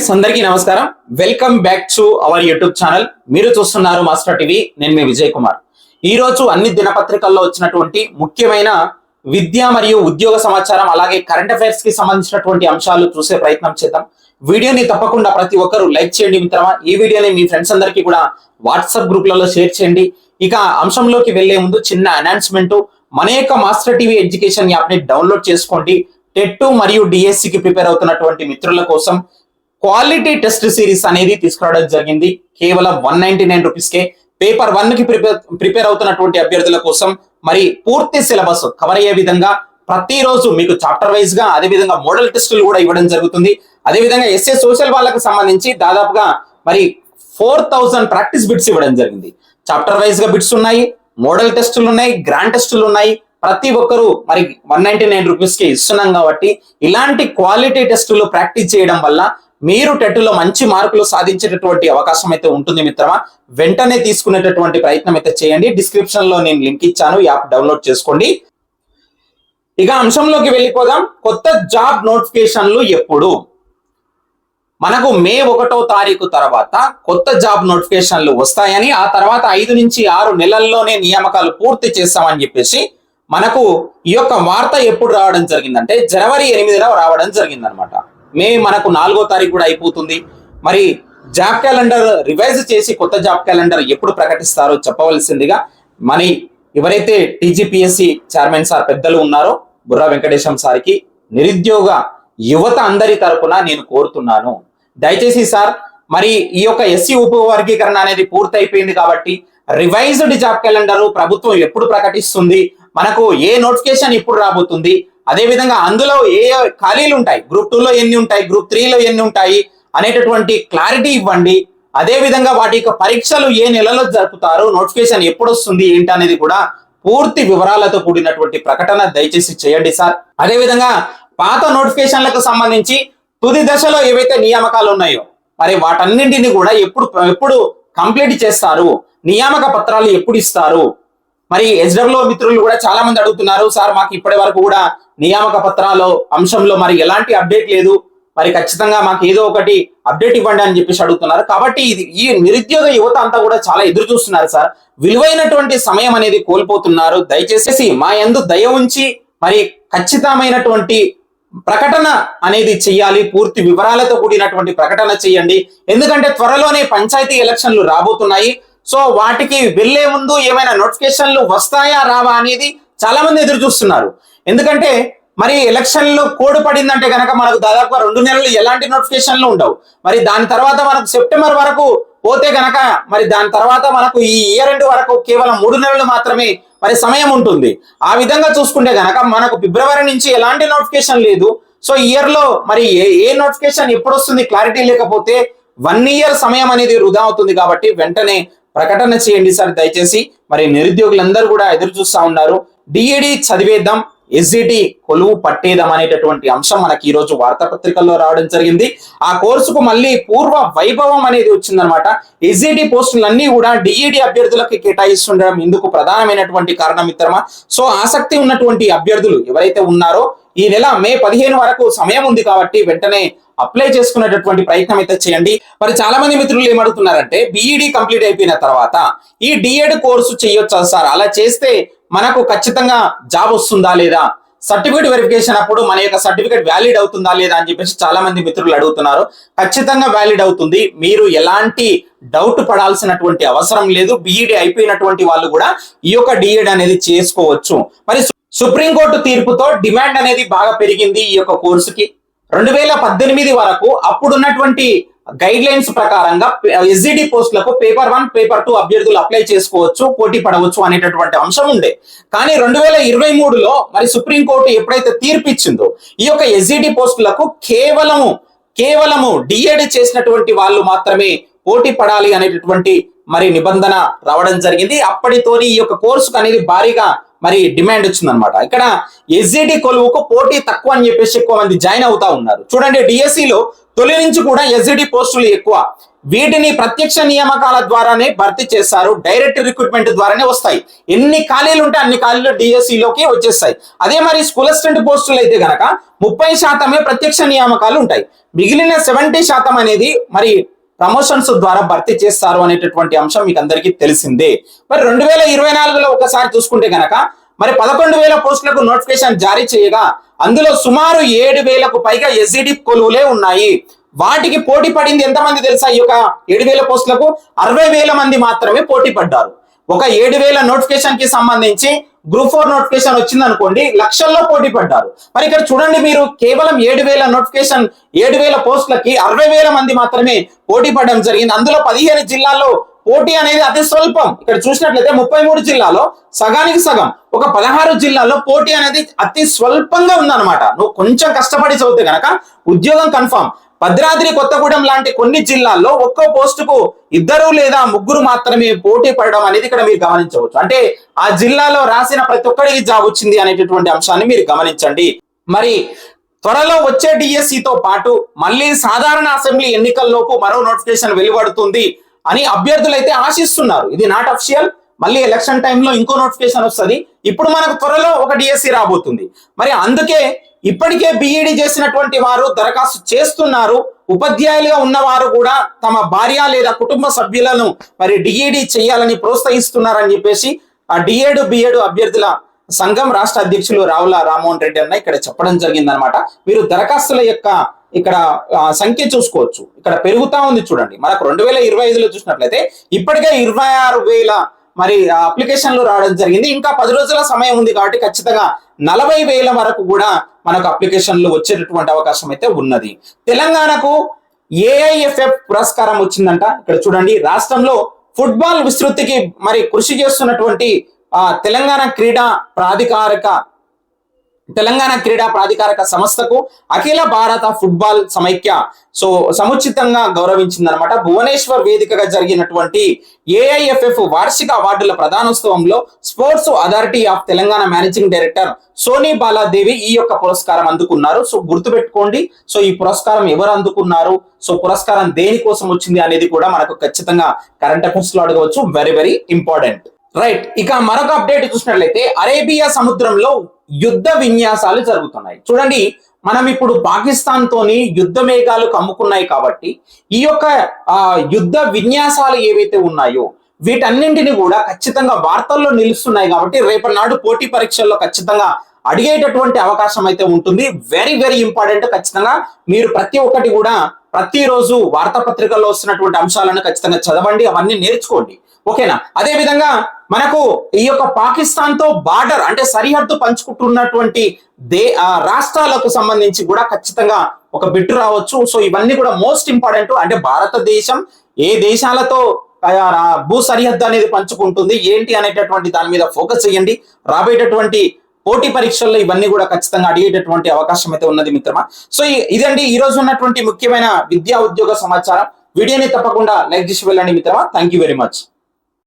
Friends అందరికీ నమస్కారం. Welcome back to our YouTube channel. మీరు చూస్తున్నారు మాస్టర్ టీవీ నేను మీ విజయ్ కుమార్. ఈ రోజు అన్ని దినపత్రికల్లో వచ్చినటువంటి ముఖ్యమైన విద్య మరియు ఉద్యోగ సమాచారం అలాగే కరెంట్ అఫైర్స్కి సంబంధించినటువంటి అంశాలు చూసే ప్రయత్నం చేద్దాం. వీడియోని తప్పకుండా ప్రతి ఒక్కరూ లైక్ చేయండి మిత్రమా. ఈ వీడియోని మీ ఫ్రెండ్స్ అందరికీ కూడా వాట్సాప్ గ్రూప్లలో షేర్ చేయండి. ఇక అంశంలోకి వెళ్ళే ముందు చిన్న అనౌన్స్మెంట్ మన యొక్క మాస్టర్ టీవీ ఎడ్యుకేషన్ యాప్ని డౌన్లోడ్ చేసుకోండి. టెట్ మరియు డిఎస్సి కి ప్రిపేర్ అవుతున్నటువంటి మిత్రుల కోసం క్వాలిటీ టెస్ట్ సిరీస్ అనేది తీసుకురావడం జరిగింది. కేవలం వన్ నైన్టీ నైన్ రూపీస్ కే పేపర్ వన్కి ప్రిపేర్ ప్రిపేర్ అవుతున్నటువంటి అభ్యర్థుల కోసం మరి పూర్తి సిలబస్ కవర్ అయ్యే విధంగా ప్రతిరోజు మీకు చాప్టర్ వైజ్గా అదే విధంగా మోడల్ టెస్టులు కూడా ఇవ్వడం జరుగుతుంది. అదే విధంగా ఎస్ఏ సోషల్ వాళ్ళకి సంబంధించి దాదాపుగా మరి ఫోర్ థౌజండ్ ప్రాక్టీస్ బిట్స్ ఇవ్వడం జరిగింది. చాప్టర్ వైజ్గా బిట్స్ ఉన్నాయి మోడల్ టెస్టులు ఉన్నాయి గ్రాండ్ టెస్టులు ఉన్నాయి. ప్రతి ఒక్కరూ మరి వన్ నైన్టీ నైన్ రూపీస్కి ఇస్తున్నాం కాబట్టి ఇలాంటి క్వాలిటీ టెస్టులు ప్రాక్టీస్ చేయడం వల్ల మీరు టెట్లో మంచి మార్కులు సాధించేటటువంటి అవకాశం అయితే ఉంటుంది మిత్రమా. వెంటనే తీసుకునేటటువంటి ప్రయత్నం అయితే చేయండి. డిస్క్రిప్షన్లో నేను లింక్ ఇచ్చాను యాప్ డౌన్లోడ్ చేసుకోండి. ఇక అంశంలోకి వెళ్ళిపోదాం. కొత్త జాబ్ నోటిఫికేషన్లు ఎప్పుడు? మనకు మే ఒకటో తారీఖు తర్వాత కొత్త జాబ్ నోటిఫికేషన్లు వస్తాయని ఆ తర్వాత ఐదు నుంచి ఆరు నెలల్లోనే నియామకాలు పూర్తి చేస్తామని చెప్పేసి మనకు ఈ యొక్క వార్త ఎప్పుడు రావడం జరిగిందంటే జనవరి ఎనిమిదిన రావడం జరిగిందనమాట. మే మనకు నాలుగో తారీఖు కూడా అయిపోతుంది. మరి జాబ్ క్యాలెండర్ రివైజ్ చేసి కొత్త జాబ్ క్యాలెండర్ ఎప్పుడు ప్రకటిస్తారో చెప్పవలసిందిగా మరి ఎవరైతే టీజీపీఎస్సి చైర్మన్ సార్ పెద్దలు ఉన్నారో బుర్రా వెంకటేశం సార్కి నిరుద్యోగ యువత అందరి తరపున నేను కోరుతున్నాను. దయచేసి సార్ మరి ఈ యొక్క ఎస్సీ ఉపవర్గీకరణ అనేది పూర్తయిపోయింది కాబట్టి రివైజ్డ్ జాబ్ క్యాలెండర్ ప్రభుత్వం ఎప్పుడు ప్రకటిస్తుంది? మనకు ఏ నోటిఫికేషన్ ఇప్పుడు రాబోతుంది? అదేవిధంగా అందులో ఏ ఖాళీలు ఉంటాయి? గ్రూప్ టూలో ఎన్ని ఉంటాయి? గ్రూప్ త్రీలో ఎన్ని ఉంటాయి? అనేటటువంటి క్లారిటీ ఇవ్వండి. అదేవిధంగా వాటి యొక్క పరీక్షలు ఏ నెలలో జరుపుతారు? నోటిఫికేషన్ ఎప్పుడు వస్తుంది ఏంటి అనేది కూడా పూర్తి వివరాలతో కూడినటువంటి ప్రకటన దయచేసి చేయండి సార్. అదేవిధంగా పాత నోటిఫికేషన్లకు సంబంధించి తుది దశలో ఏవైతే నియామకాలు ఉన్నాయో మరి వాటన్నింటిని కూడా ఎప్పుడు ఎప్పుడు కంప్లీట్ చేస్తారు? నియామక పత్రాలు ఎప్పుడు ఇస్తారు? మరి ఎస్డబ్లో మిత్రులు కూడా చాలా మంది అడుగుతున్నారు సార్ మాకు ఇప్పటి వరకు కూడా నియామక పత్రాలు అంశంలో మరి ఎలాంటి అప్డేట్ లేదు. మరి ఖచ్చితంగా మాకు ఏదో ఒకటి అప్డేట్ ఇవ్వండి అని చెప్పేసి అడుగుతున్నారు. కాబట్టి ఇది ఈ నిరుద్యోగ యువత అంతా కూడా చాలా ఎదురు చూస్తున్నారు సార్. విలువైనటువంటి సమయం అనేది కోల్పోతున్నారు. దయచేసి మా యందు దయ ఉంచి మరి ఖచ్చితమైనటువంటి ప్రకటన అనేది చెయ్యాలి. పూర్తి వివరాలతో కూడినటువంటి ప్రకటన చేయండి ఎందుకంటే త్వరలోనే పంచాయతీ ఎలక్షన్లు రాబోతున్నాయి. సో వాటికి వెళ్ళే ముందు ఏమైనా నోటిఫికేషన్లు వస్తాయా రావా అనేది చాలా మంది ఎదురు చూస్తున్నారు. ఎందుకంటే మరి ఎలక్షన్లు కోడ్ పడిందంటే కనుక మనకు దాదాపుగా రెండు నెలలు ఎలాంటి నోటిఫికేషన్లు ఉండవు. మరి దాని తర్వాత మనకు సెప్టెంబర్ వరకు పోతే గనక మరి దాని తర్వాత మనకు ఈ ఇయర్ ఎండ్ వరకు కేవలం మూడు నెలలు మాత్రమే మరి సమయం ఉంటుంది. ఆ విధంగా చూసుకుంటే గనక మనకు ఫిబ్రవరి నుంచి ఎలాంటి నోటిఫికేషన్ లేదు. సో ఇయర్లో మరి ఏ ఏ నోటిఫికేషన్ ఎప్పుడు వస్తుంది క్లారిటీ లేకపోతే వన్ ఇయర్ సమయం అనేది వృధా అవుతుంది కాబట్టి వెంటనే ప్రకటన చేయండి సార్ దయచేసి. మరి నిరుద్యోగులందరూ కూడా ఎదురు చూస్తా ఉన్నారు. డిఏడి చదివేద్దాం ఎస్జిటి కొలువు పట్టేదాం అనేటటువంటి అంశం మనకి ఈ రోజు వార్తాపత్రికల్లో రావడం జరిగింది. ఆ కోర్సుకు మళ్ళీ పూర్వ వైభవం అనేది వచ్చిందనమాట ఎస్జిటి పోస్టులన్నీ కూడా డిఈడి అభ్యర్థులకు కేటాయిస్తుండడం ఇందుకు ప్రధానమైనటువంటి కారణం మిత్రమా సో ఆసక్తి ఉన్నటువంటి అభ్యర్థులు ఎవరైతే ఉన్నారో ఈ నెల మే పదిహేను వరకు సమయం ఉంది కాబట్టి వెంటనే అప్లై చేసుకునేటటువంటి ప్రయత్నం అయితే చేయండి. మరి చాలా మంది మిత్రులు ఏమడుగుతున్నారంటే బీఈడి కంప్లీట్ అయిపోయిన తర్వాత ఈ డిఎడ్ కోర్సు చేయొచ్చా సార్? అలా చేస్తే మనకు ఖచ్చితంగా జాబ్ వస్తుందా లేదా? సర్టిఫికేట్ వెరిఫికేషన్ అప్పుడు మన యొక్క సర్టిఫికేట్ వ్యాలిడ్ అవుతుందా లేదా అని చెప్పేసి చాలా మంది మిత్రులు అడుగుతున్నారు. ఖచ్చితంగా వ్యాలిడ్ అవుతుంది. మీరు ఎలాంటి డౌట్ పడాల్సినటువంటి అవసరం లేదు. బీఈడి అయిపోయినటువంటి వాళ్ళు కూడా ఈ యొక్క డిఎడ్ అనేది చేసుకోవచ్చు. మరి సుప్రీంకోర్టు తీర్పుతో డిమాండ్ అనేది బాగా పెరిగింది ఈ యొక్క కోర్సుకి. రెండు వేల పద్దెనిమిది వరకు అప్పుడున్నటువంటి గైడ్ లైన్స్ ప్రకారంగా ఎస్జిడి పోస్టులకు పేపర్ వన్ పేపర్ టూ అభ్యర్థులు అప్లై చేసుకోవచ్చు పోటీ పడవచ్చు అనేటటువంటి అంశం ఉండే. కానీ రెండు వేల ఇరవై మూడులో మరి సుప్రీంకోర్టు ఎప్పుడైతే తీర్పు ఇచ్చిందో ఈ యొక్క ఎస్జిడి పోస్టులకు కేవలము కేవలము డిఎడ్ చేసినటువంటి వాళ్ళు మాత్రమే పోటీ పడాలి అనేటటువంటి మరి నిబంధన రావడం జరిగింది. అప్పటితోని ఈ యొక్క కోర్సుకు అనేది భారీగా మరి డిమాండ్ వచ్చిందనమాట ఇక్కడ ఎస్జిటి కొలువుకు పోటీ తక్కువ అని చెప్పేసి ఎక్కువ మంది జాయిన్ అవుతా ఉన్నారు. చూడండి డిఎస్సిలో తొలి నుంచి కూడా ఎస్జిటి పోస్టులు ఎక్కువ. వీటిని ప్రత్యక్ష నియామకాల ద్వారానే భర్తీ చేస్తారు డైరెక్ట్ రిక్రూట్మెంట్ ద్వారానే వస్తాయి. ఎన్ని ఖాళీలు ఉంటే అన్ని ఖాళీలు డిఎస్సిలోకి లోకి వచ్చేస్తాయి. అదే మరి స్కూల్ అసిస్టెంట్ పోస్టులు అయితే గనక ముప్పై శాతమే ప్రత్యక్ష నియామకాలు ఉంటాయి. మిగిలిన సెవెంటీ శాతం అనేది మరి ప్రమోషన్స్ ద్వారా భర్తీ చేస్తారు అనేటటువంటి అంశం మీకు అందరికీ తెలిసిందే. మరి రెండు వేల ఇరవై నాలుగులో ఒకసారి చూసుకుంటే గనక మరి పదకొండు వేల పోస్టులకు నోటిఫికేషన్ జారీ చేయగా అందులో సుమారు ఏడు వేలకు పైగా ఎస్జిడి కొలువులే ఉన్నాయి. వాటికి పోటీ పడింది ఎంతమంది తెలుసా? ఈ యొక్క ఏడు వేల పోస్టులకు? అరవై వేల మంది మాత్రమే పోటీ పడ్డారు. ఒక ఏడు వేల నోటిఫికేషన్కి సంబంధించి గ్రూప్ ఫోర్ నోటిఫికేషన్ వచ్చింది అనుకోండి లక్షల్లో పోటీ పడ్డారు. మరి ఇక్కడ చూడండి మీరు కేవలం ఏడు వేల నోటిఫికేషన్ ఏడు వేల పోస్టులకి అరవై వేల మంది మాత్రమే పోటీ పడడం జరిగింది. అందులో పదిహేను జిల్లాల్లో పోటీ అనేది అతి స్వల్పం. ఇక్కడ చూసినట్లయితే ముప్పై మూడు జిల్లాలో సగానికి సగం. ఒక పదహారు జిల్లాల్లో పోటీ అనేది అతి స్వల్పంగా ఉందన్నమాట. నువ్వు కొంచెం కష్టపడి చదివితే గనక ఉద్యోగం కన్ఫామ్. భద్రాద్రి కొత్తగూడెం లాంటి కొన్ని జిల్లాల్లో ఒక్కో పోస్టుకు ఇద్దరు లేదా ముగ్గురు మాత్రమే పోటీ పడడం అనేది ఇక్కడ మీరు గమనించవచ్చు. అంటే ఆ జిల్లాలో రాసిన ప్రతి ఒక్కరికి జాబ్ వచ్చింది అనేటటువంటి అంశాన్ని మీరు గమనించండి. మరి త్వరలో వచ్చే డిఎస్సితో తో పాటు మళ్ళీ సాధారణ అసెంబ్లీ ఎన్నికల్లోపు మరో నోటిఫికేషన్ వెలువడుతుంది అని అభ్యర్థులైతే ఆశిస్తున్నారు. ఇది నాట్ అఫిషియల్. మళ్ళీ ఎలక్షన్ టైంలో ఇంకో నోటిఫికేషన్ వస్తుంది. ఇప్పుడు మనకు త్వరలో ఒక డిఎస్సి రాబోతుంది. మరి అందుకే ఇప్పటికే బిఈడి చేసినటువంటి వారు దరఖాస్తు చేస్తున్నారు. ఉపాధ్యాయులుగా ఉన్నవారు కూడా తమ భార్య లేదా కుటుంబ సభ్యులను మరి డిఈడి చేయాలని ప్రోత్సహిస్తున్నారని చెప్పేసి ఆ డిఏడు బిఏడు అభ్యర్థుల సంఘం రాష్ట్ర అధ్యక్షులు రావుల రామ్మోహన్ రెడ్డి అన్న ఇక్కడ చెప్పడం జరిగిందనమాట మీరు దరఖాస్తుల యొక్క ఇక్కడ సంఖ్య చూసుకోవచ్చు. ఇక్కడ పెరుగుతా ఉంది చూడండి. మనకు రెండు వేల ఇరవై ఐదులో చూసినట్లయితే ఇప్పటికే ఇరవై ఆరు వేల మరి అప్లికేషన్లు రావడం జరిగింది. ఇంకా పది రోజుల సమయం ఉంది కాబట్టి ఖచ్చితంగా నలభై వేల వరకు కూడా మనకు అప్లికేషన్లు వచ్చేటటువంటి అవకాశం అయితే ఉన్నది. తెలంగాణకు ఏఐఎఫ్ఎఫ్ పురస్కారం వచ్చిందంట. ఇక్కడ చూడండి. రాష్ట్రంలో ఫుట్బాల్ విస్తృతికి మరి కృషి చేస్తున్నటువంటి తెలంగాణ క్రీడా ప్రాధికారిక తెలంగాణ క్రీడా ప్రాధికారక సంస్థకు అఖిల భారత ఫుట్బాల్ సమైక్య. సో సముచితంగా గౌరవించిందనమాట భువనేశ్వర్ వేదికగా జరిగినటువంటి ఏఐఎఫ్ఎఫ్ వార్షిక అవార్డుల ప్రధానోత్సవంలో Sports Authority of Telangana managing director Soni Baladevi ఈ యొక్క పురస్కారం అందుకున్నారు. సో గుర్తుపెట్టుకోండి. సో ఈ పురస్కారం ఎవరు అందుకున్నారు? సో పురస్కారం దేనికోసం వచ్చింది అనేది కూడా మనకు ఖచ్చితంగా కరెంట్ అఫైర్స్లో అడగవచ్చు. Very very important. రైట్ ఇక మరొక అప్డేట్ చూసినట్లయితే అరేబియా సముద్రంలో యుద్ధ విన్యాసాలు జరుగుతున్నాయి. చూడండి మనం ఇప్పుడు పాకిస్తాన్ తోని యుద్ధ మేఘాలు కమ్ముకున్నాయి కాబట్టి ఈ యొక్క యుద్ధ విన్యాసాలు ఏవైతే ఉన్నాయో వీటన్నింటిని కూడా ఖచ్చితంగా వార్తల్లో నిలుస్తున్నాయి కాబట్టి రేపటి నాడు పోటీ పరీక్షల్లో ఖచ్చితంగా అడిగేటటువంటి అవకాశం అయితే ఉంటుంది. వెరీ వెరీ ఇంపార్టెంట్ ఖచ్చితంగా మీరు ప్రతి ఒక్కటి కూడా ప్రతిరోజు వార్తాపత్రికల్లో వస్తున్నటువంటి అంశాలను ఖచ్చితంగా చదవండి అవన్నీ నేర్చుకోండి. ఓకేనా అదే విధంగా మనకు ఈ యొక్క పాకిస్తాన్తో బార్డర్ అంటే సరిహద్దు పంచుకుంటున్నటువంటి దే ఆ రాష్ట్రాలకు సంబంధించి కూడా ఖచ్చితంగా ఒక బిట్టు రావచ్చు. సో ఇవన్నీ కూడా మోస్ట్ ఇంపార్టెంట్ అంటే భారతదేశం ఏ దేశాలతో భూ సరిహద్దు అనేది పంచుకుంటుంది ఏంటి అనేటటువంటి దాని మీద ఫోకస్ చేయండి. రాబోయేటటువంటి పోటీ పరీక్షల్లో ఇవన్నీ కూడా ఖచ్చితంగా అడిగేటటువంటి అవకాశం అయితే ఉన్నది మిత్రమా. సో ఇదండి. ఈ రోజు ఉన్నటువంటి ముఖ్యమైన విద్యా ఉద్యోగ సమాచారం. వీడియోని తప్పకుండా లైక్ చేసి వెళ్ళండి మిత్రమా. Thank you very much